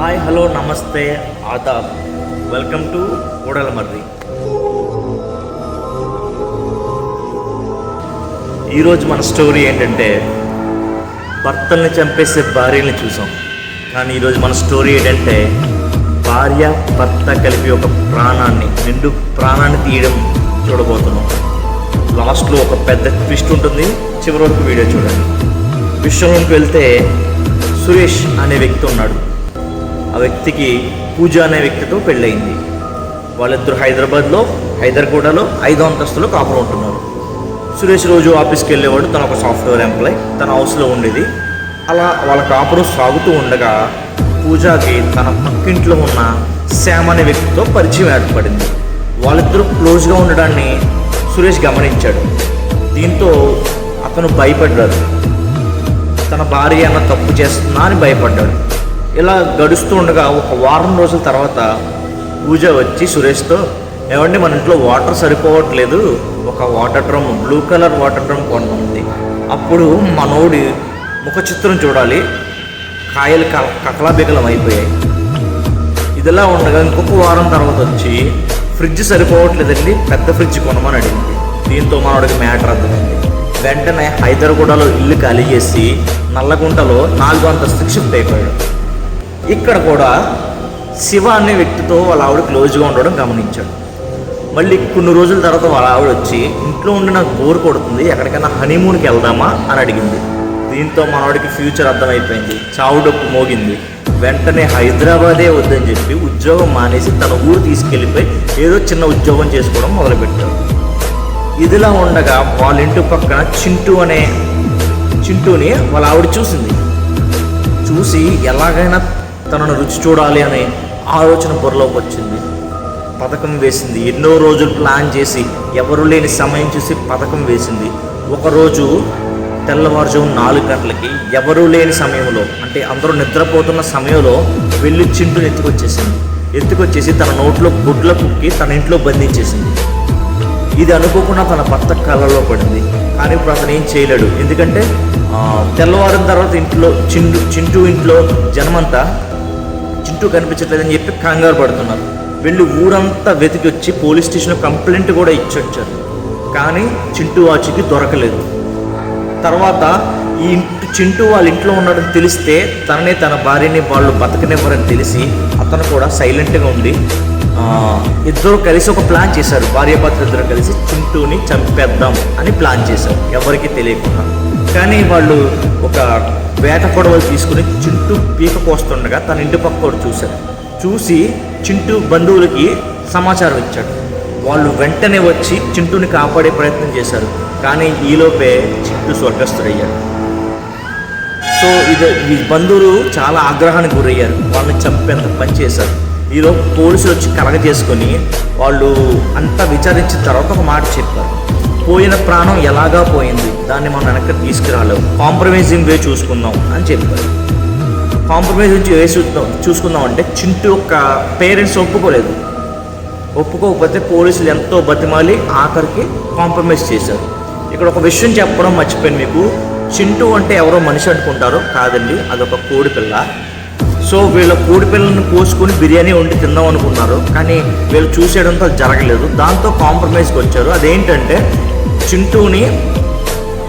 Hi hello నమస్తే Aadab. Welcome to Kudalamarri. ఈరోజు మన స్టోరీ ఏంటంటే భర్తల్ని చంపేసే భార్యని చూసాం. కానీ ఈరోజు మన స్టోరీ ఏంటంటే భార్య భర్త కలిపి ఒక ప్రాణాన్ని రెండు ప్రాణాన్ని తీయడం చూడబోతున్నాం. లాస్ట్లో ఒక పెద్ద ట్విస్ట్ ఉంటుంది. చివరి వరకు వీడియో చూడండి. విషయంలోకి వెళ్తే సురేష్ అనే వ్యక్తి ఉన్నాడు. ఆ వ్యక్తికి పూజ అనే వ్యక్తితో పెళ్ళయింది. వాళ్ళిద్దరు హైదరాబాద్లో హైదర్గూడలో ఐదో అంతస్తులో కాపురం ఉంటున్నారు. సురేష్ రోజు ఆఫీస్కి వెళ్ళేవాడు తన ఒక సాఫ్ట్వేర్ ఎంప్లాయ్ తన హౌస్లో ఉండేది. అలా వాళ్ళ కాపురం సాగుతూ ఉండగా పూజాకి తన పక్కింట్లో ఉన్న శ్యామ్ అనే వ్యక్తితో పరిచయం ఏర్పడింది. వాళ్ళిద్దరూ క్లోజ్గా ఉండడాన్ని సురేష్ గమనించాడు. దీంతో అతను భయపడ్డాడు. తన భార్య అన్న తప్పు చేస్తున్నా అని భయపడ్డాడు. ఇలా గడుస్తూ ఉండగా ఒక వారం రోజుల తర్వాత పూజ వచ్చి సురేష్తో ఏమండి మన ఇంట్లో వాటర్ సరిపోవట్లేదు. ఒక water drum blue colour water drum కొనుంది అప్పుడు మనోడి ముఖ చిత్రం చూడాలి. కాయలు క కకలాబికలం అయిపోయాయి. ఇదిలా ఉండగా ఇంకొక వారం తర్వాత వచ్చి ఫ్రిడ్జ్ సరిపోవట్లేదండి పెద్ద ఫ్రిడ్జ్ కొనమని అడిగింది. దీంతో మనోడికి మ్యాటర్ అర్థమైంది. వెంటనే హైదరాబాద్లో ఇల్లు ఖాళీ చేసి నల్లగుంటలో నాలుగు అంతస్తుకి షిఫ్ట్ అయిపోయాడు. ఇక్కడ కూడా శివ అనే వ్యక్తితో వాళ్ళ ఆవిడ క్లోజ్గా ఉండడం గమనించాడు. మళ్ళీ కొన్ని రోజుల తర్వాత వాళ్ళ ఆవిడ వచ్చి ఇంట్లో ఉండి నాకు బోర్ కొడుతుంది ఎక్కడికైనా హనీమూన్కి వెళ్దామా? అని అడిగింది. దీంతో మనవాడికి ఫ్యూచర్ అర్థమైపోయింది. చావు డప్పు మోగింది. వెంటనే హైదరాబాదే వద్దని చెప్పి ఉద్యోగం మానేసి తన ఊరు తీసుకెళ్ళిపోయి ఏదో చిన్న ఉద్యోగం చేసుకోవడం మొదలుపెట్టాడు ఇదిలా ఉండగా వాళ్ళ ఇంటి పక్కన చింటూ అనే చింటూని వాళ్ళ ఆవిడ చూసింది. చూసి ఎలాగైనా తనను రుచి చూడాలి అనే ఆలోచన బుర్రలోకి వచ్చింది. పథకం వేసింది. ఎన్నో రోజులు ప్లాన్ చేసి ఎవరు లేని సమయం చూసి పథకం వేసింది. ఒకరోజు తెల్లవారుజాము నాలుగు గంటలకి ఎవరూ లేని సమయంలో అంటే అందరూ నిద్రపోతున్న సమయంలో వెళ్ళి చింటుని ఎత్తుకొచ్చేసింది. ఎత్తుకొచ్చేసి తన నోట్లో గుడ్ల కుక్కి తన ఇంట్లో బంధించేసింది. ఇది అనుకోకుండా తన భర్త కళ్ళలో పడింది. కానీ ఇప్పుడు అతను ఏం చేయలేడు. ఎందుకంటే తెల్లవారిన తర్వాత ఇంట్లో చింటు చింటూ ఇంట్లో జనమంతా చింటూ కనిపించట్లేదని చెప్పి కంగారు పడుతున్నారు. వెళ్ళి ఊరంతా వెతికి వచ్చి పోలీస్ స్టేషన్లో కంప్లైంట్ కూడా ఇచ్చొచ్చారు. కానీ చింటూ వాచికి దొరకలేదు. తర్వాత ఈ ఇంటి చింటూ వాళ్ళ ఇంట్లో ఉన్నాడని తెలిస్తే తననే తన భార్యని వాళ్ళు బతకనివ్వరని తెలిసి అతను కూడా సైలెంట్గా ఉండి ఇద్దరు కలిసి ఒక ప్లాన్ చేశారు. భార్యాభర్తలు ఇద్దరు కలిసి చింటూని చంపేద్దాం అని ప్లాన్ చేశారు. ఎవరికి తెలియకుండా. కానీ వాళ్ళు ఒక వేట కొడవలు తీసుకుని చింటూ పీక కోస్తుండగా తన ఇంటి పక్కోడు చూశారు చూసి చింటూ బంధువులకి సమాచారం ఇచ్చాడు. వాళ్ళు వెంటనే వచ్చి చింటూని కాపాడే ప్రయత్నం చేశారు. కానీ ఈలోపే చింటూ స్వర్గస్థుడయ్యాడు. సో ఇది ఈ బంధువులు చాలా ఆగ్రహానికి గురయ్యారు. వాళ్ళని చంపేంత పని చేశారు. ఈలో పోలీసులు వచ్చి కలగ చేసుకొని వాళ్ళు అంతా విచారించిన తర్వాత ఒక మాట చెప్పారు. పోయిన ప్రాణం ఎలాగా పోయింది? దాన్ని మనం వెనక్కి తీసుకురాలేము. కాంప్రమైజింగ్ వే చూసుకుందాం అని చెప్పారు. కాంప్రమైజ్ నుంచి వే చూద్దాం. చూసుకుందాం అంటే చింటూ యొక్క పేరెంట్స్ ఒప్పుకోలేదు. ఒప్పుకోకపోతే పోలీసులు ఎంతో బతిమాలి ఆఖరికి కాంప్రమైజ్ చేశారు. ఇక్కడ ఒక విషయం చెప్పడం మర్చిపోయాను మీకు. చింటూ అంటే ఎవరో మనిషి అనుకుంటారో కాదండి. అదొక కోడి పిల్ల. సో వీళ్ళ కోడి పిల్లల్ని కోసుకొని బిర్యానీ వండి తిందాం అనుకున్నారు. కానీ వీళ్ళు చూసేయడంతో జరగలేదు. దాంతో కాంప్రమైజ్కి వచ్చారు. అదేంటంటే చింటూని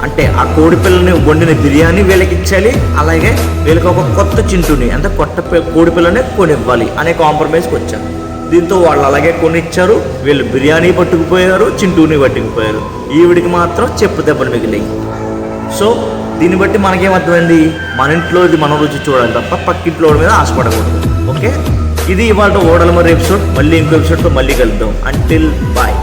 అంటే ఆ కోడి పిల్లని వండిన బిర్యానీ వీళ్ళకి ఇచ్చాలి. అలాగే వీళ్ళకి ఒక కొత్త చింటూని అంటే కొత్త పి- కోడి పిల్లని కొనివ్వాలి అనే కాంప్రమైజ్కి వచ్చారు. దీంతో వాళ్ళు అలాగే కొనిచ్చారు. వీళ్ళు బిర్యానీ పట్టుకుపోయారు చింటూని పట్టుకుపోయారు. ఈవిడికి మాత్రం చెప్పు దెబ్బలు మిగిలాయి. సో దీన్ని బట్టి మనకేమర్థమైంది మన ఇంట్లో ఇది మన రుచి చూడాలి తప్ప పక్కింట్లో మీద ఆశపడకూడదు. ఓకే? ఇది ఇవాళ ఓడల మరి ఎపిసోడ్ మళ్ళీ ఇంకో ఎపిసోడ్తో మళ్ళీ కలుద్దాం. Until bye